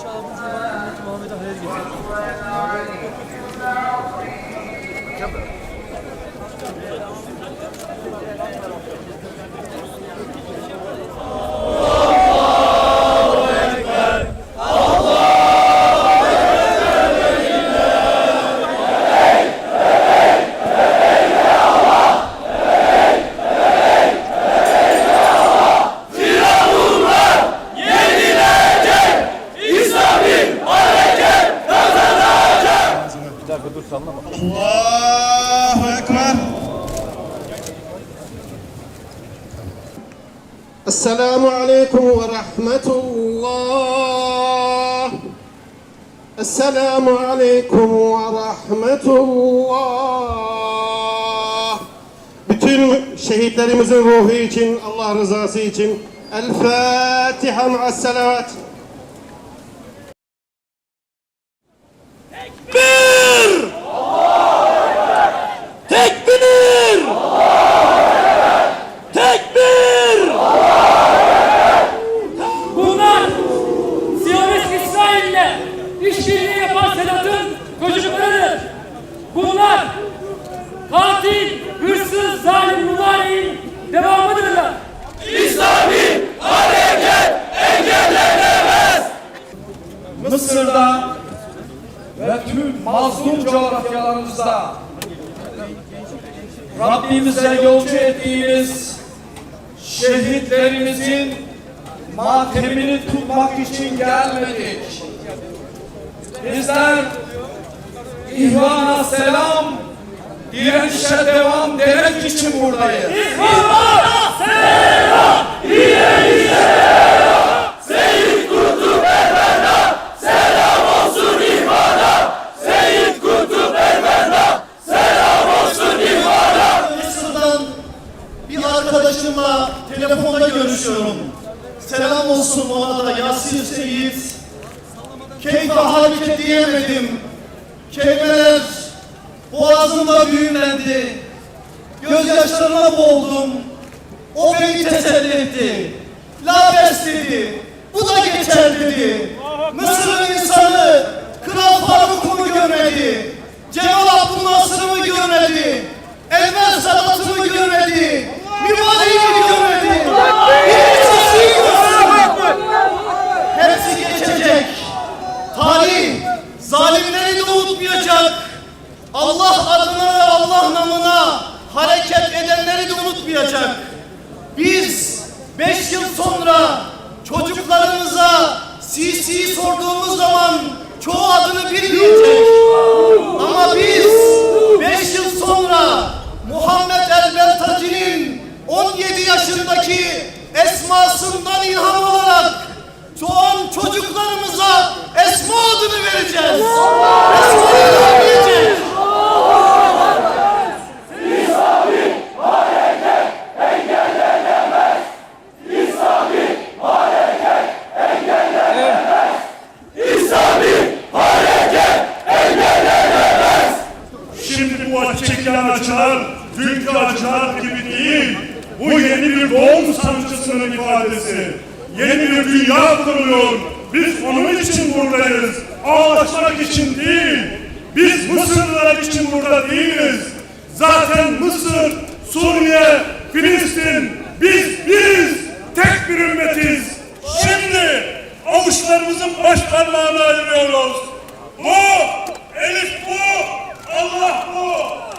İnşallah bu cuma ümmeti Muhammed'e hayır getirir. السلام عليكم ورحمة الله. السلام عليكم ورحمة الله. بتن شهيد لمزن روحيك الله رزاسيك الفاتحة مع السلامات تكبير Mısır'da ve tüm mazlum coğrafyalarımızda Rabbimize yolcu ettiğimiz şehitlerimizin matemini tutmak için gelmedik. Bizler ihvana selam, direnişe devam demek için buradayız. Mısır'dan arkadaşımla telefonda görüşüyorum. Selam olsun ona da Yasir Seyit. Keyfe hareket diyemedim. Kelimeler boğazımda büyülendi. Gözyaşlarına boğuldum. O beni teselli etti. La bes dedi. Bu da geçer dedi. Mısır'ın insanı Kral Faruk'umu görmedi. Cemal Abdülnasır'ımı görmedi. Enver görmedi. Mübareğimi görmedi. Allah adına ve Allah namına hareket edenleri de unutmayacak. Biz beş yıl sonra çocuklarımıza CC'yi sorduğumuz zaman çoğu adını bilmeyecek. Ama biz beş yıl sonra Muhammed El Beltaci'nin 17 yaşındaki esmasından ilham alarak doğan çocuklarımıza Esma adını vereceğiz. Esma'yı öğrenecek. Şimdi bu çekilen acılar dünkü acılar gibi değil. Bu yeni bir doğum sancısının ifadesi. Yeni bir dünya kuruluyor. Biz onun için buradayız. Ağlaşmak için değil. Biz Mısırlılar için burada değiliz. Zaten Mısır, Suriye, Filistin, biz, biz tek bir ümmetiz. Şimdi avuçlarımızın baş parmağını ayırıyoruz. Bu, Elif bu, Allah bu.